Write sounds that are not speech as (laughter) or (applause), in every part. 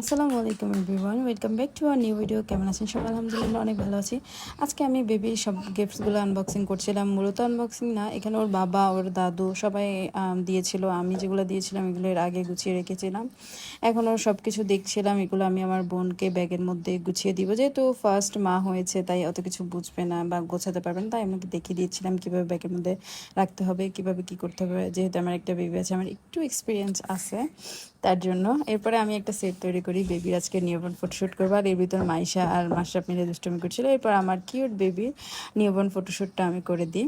আসসালামু আলাইকুম everyone welcome back to our new video কেমন আছেন সব আলহামদুলিল্লাহ অনেক ভালো আছি। আজকে আমি বেবির সব গিফটসগুলো আনবক্সিং করছিলাম। মূলত আনবক্সিং না এখানে ওর বাবা ওর দাদু সবাই আম, দিয়েছিল। আমি যেগুলো দিয়েছিলাম এগুলো এর আগে গুছিয়ে রেখেছিলাম। এখন ওর সব কিছু দেখছিলাম এগুলো আমি আমার বোনকে ব্যাগের মধ্যে গুছিয়ে দিব। যেহেতু ফার্স্ট মা হয়েছে তাই অত কিছু বুঝবে না বা গোছাতে পারবে না তাই আমাকে দেখিয়ে দিয়েছিলাম কীভাবে ব্যাগের মধ্যে রাখতে হবে কীভাবে কি করতে হবে। যেহেতু আমার একটা বেবি আছে আমার একটু এক্সপিরিয়েন্স আছে তার জন্য। এরপরে আমি একটা সেট তৈরি করি বেবির আজকে নিউবর্ন ফটোশ্যুট করব। আর এর ভিতর মাইশা আর মাসরাফ মিলে দুষ্টমি করছিল। এরপর আমার কিউট বেবির নিউবর্ন ফটোশ্যুটটা আমি করে দিই।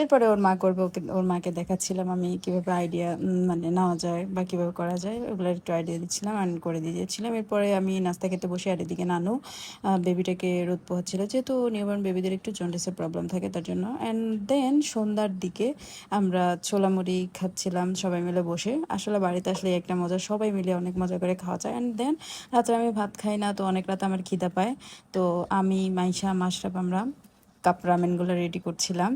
এরপরে ওর মা করবে ওকে, ওর মাকে দেখাচ্ছিলাম আমি কীভাবে আইডিয়া মানে নেওয়া যায় বা কীভাবে করা যায়, ওগুলো একটু আইডিয়া দিচ্ছিলাম আর করে দিয়ে দিয়েছিলাম এরপরে আমি নাস্তা খেতে বসে আর এদিকে নানু বেবিটাকে রোদ পোহাচ্ছিল, যেহেতু নিউবর্ন বেবিদের একটু জন্ডিসের প্রবলেম থাকে তার জন্য। অ্যান্ড দেন সন্ধ্যার দিকে আমরা ছোলা মুড়ি খাচ্ছিলাম সবাই মিলে বসে। আসলে বাড়িতে আসলে একটা মজা, সবাই মিলে অনেক মজা করে খাওয়া যায়। অ্যান্ড দেন রাত্রে আমি ভাত খাই না, তো অনেক রাতে আমার খিদা পায়। তো আমি, মাইশা, মাশরাফ আমরা কাপ রামেনগুলো রেডি করছিলাম।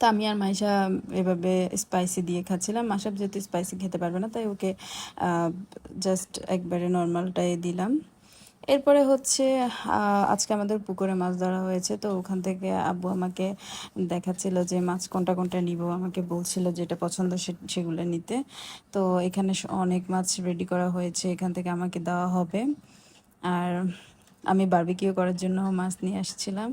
তা আমি আর মাইশা এভাবে স্পাইসি দিয়ে খাচ্ছিলাম। মাসাব যেহেতু স্পাইসি খেতে পারবে না, তাই ওকে জাস্ট একবারে নর্মালটাই দিলাম। এরপরে হচ্ছে আজকে আমাদের পুকুরে মাছ ধরা হয়েছে, তো ওখান থেকে আব্বু আমাকে দেখাচ্ছিল যে মাছ কোনটা কোনটা নিব। আমাকে বলছিল যেটা পছন্দ সেগুলো নিতে। তো এখানে অনেক মাছ রেডি করা হয়েছে, এখান থেকে আমাকে দেওয়া হবে। আর আমি বার্বিকিও করার জন্য মাছ নিয়ে আসছিলাম।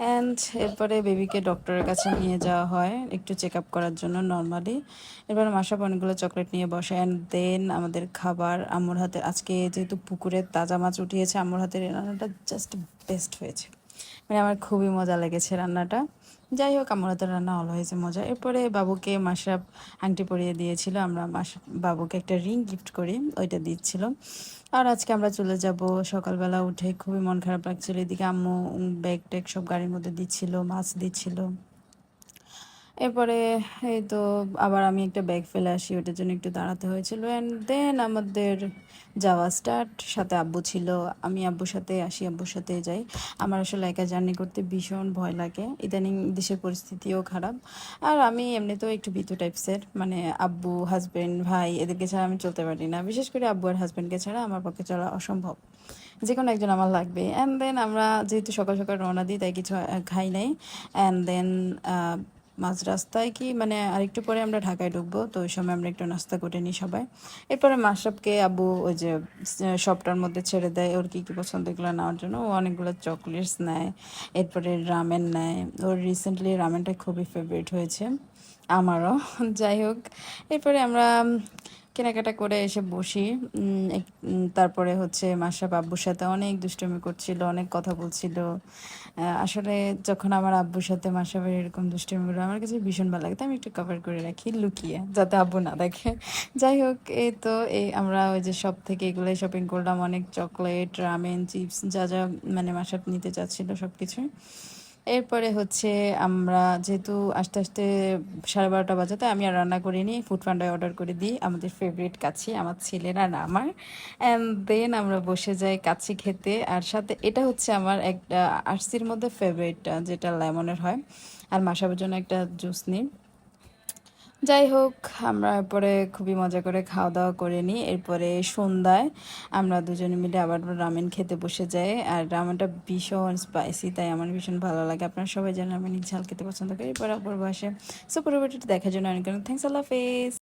অ্যান্ড এরপরে বেবিকে ডক্টরের কাছে নিয়ে যাওয়া হয়, একটু চেক আপ করার জন্য নর্মালি এরপর মাসা অনেকগুলো চকলেট নিয়ে বসে। অ্যান্ড দেন আমাদের খাবার আমর হাতের আজকে যেহেতু পুকুরের তাজা মাছ উঠিয়েছে আমর হাতের রান্নাটা জাস্ট বেস্ট হয়েছে। মানে আমার খুবই মজা লেগেছে রান্নাটা। যাই হোক, আমার তো রান্না হয়েছে মজা। এরপরে বাবুকে মাসরাফ আংটি পরিয়ে দিয়েছিল। আমরা মাস বাবুকে একটা রিং গিফট করি, ওইটা দিচ্ছিল। আর আজকে আমরা চলে যাব সকালবেলা উঠে। খুবই মন খারাপ লাগছিল। এদিকে আম্মু ব্যাগ ট্যাগ সব গাড়ির মধ্যে দিচ্ছিল, মাছ দিচ্ছিল। এরপরে এই তো আবার আমি একটা ব্যাগ ফেলে আসি, ওটার জন্য একটু দাঁড়াতে হয়েছিল। অ্যান্ড দেন আমাদের যাওয়া স্টার্ট সাথে আব্বু ছিল। আমি আব্বুর সাথে, আসি আব্বুর সাথে যাই। আমার আসলে একা জার্নি করতে ভীষণ ভয় লাগে। ইদানিং দেশের পরিস্থিতিও খারাপ। আর আমি এমনিতেও একটু ভীতু টাইপসের মানে আব্বু হাজবেন্ড ভাই, এদেরকে ছাড়া আমি চলতে পারি না। বিশেষ করে আব্বু আর হাজবেন্ডকে ছাড়া আমার পক্ষে চলা অসম্ভব। যে কোনো একজন আমার লাগবে। অ্যান্ড দেন আমরা যেহেতু সকাল সকাল রওনা দিই, তাই কিছু খাই নাই। অ্যান্ড দেন মাঝ রাস্তায় কি মানে আরেকটু পরে আমরা ঢাকায় ঢুকবো, তো ওই সময় আমরা একটু নাস্তা করে নিই সবাই। এরপরে মাসাবকে আবু ওই যে শপটার মধ্যে ছেড়ে দেয়, ওর কী কী পছন্দ এগুলো নেওয়ার জন্য। ও অনেকগুলো চকলেটস নেয়, এরপরে রামেন নেয়। ওর রিসেন্টলি রামেনটা খুবই ফেভারিট হয়েছে, আমারও। (laughs) যাই হোক, এরপরে আমরা কেনাকাটা করে এসে বসি। তারপরে হচ্ছে মাসাব আব্বুর সাথে অনেক দুষ্টুমি করছিল, অনেক কথা বলছিল। আসলে যখন আমার আব্বুর সাথে মাসাবের এরকম দুষ্টুমিগুলো আমার কাছে ভীষণ ভালো লাগে। আমি একটু কভার করে রাখি, লুকিয়ে, যাতে আব্বু না দেখে। যাই হোক, এই তো, এই আমরা ওই যে সব থেকে এগুলোই শপিং করলাম, অনেক চকলেট রামেন চিপস যা যা মানে মাসাব নিতে চাচ্ছিল সব কিছুই এরপরে হচ্ছে আমরা যেহেতু আস্তে আস্তে সাড়ে বারোটা বাজাতে আমি আর রান্না করিনি। ফুড পান্ডায় অর্ডার করে দিই। আমাদের ফেভারিট কাছি আমার ছেলেরা না আমার। অ্যান্ড দেন আমরা বসে যাই কাছি খেতে। আর সাথে এটা হচ্ছে আমার একটা আরসির মধ্যে ফেভারিট যেটা লেমনের হয়। আর মাসাবের জন্য একটা জুস নিই। যাই হোক, আমরা এরপরে খুবই মজা করে খাওয়া দাওয়া করে নিই। এরপরে সন্ধ্যায় আমরা দুজনে মিলে আবার রামেন খেতে বসে যাই। আর রামেনটা ভীষণ স্পাইসি তাই আমার ভীষণ ভালো লাগে। আপনারা সবাই জানেন আমি ঝাল খেতে পছন্দ করি এরপর অপর বসে সো পরবর্তীতে দেখার জন্য অনেক অনেক থ্যাংকস আল্লাহ হাফেজ।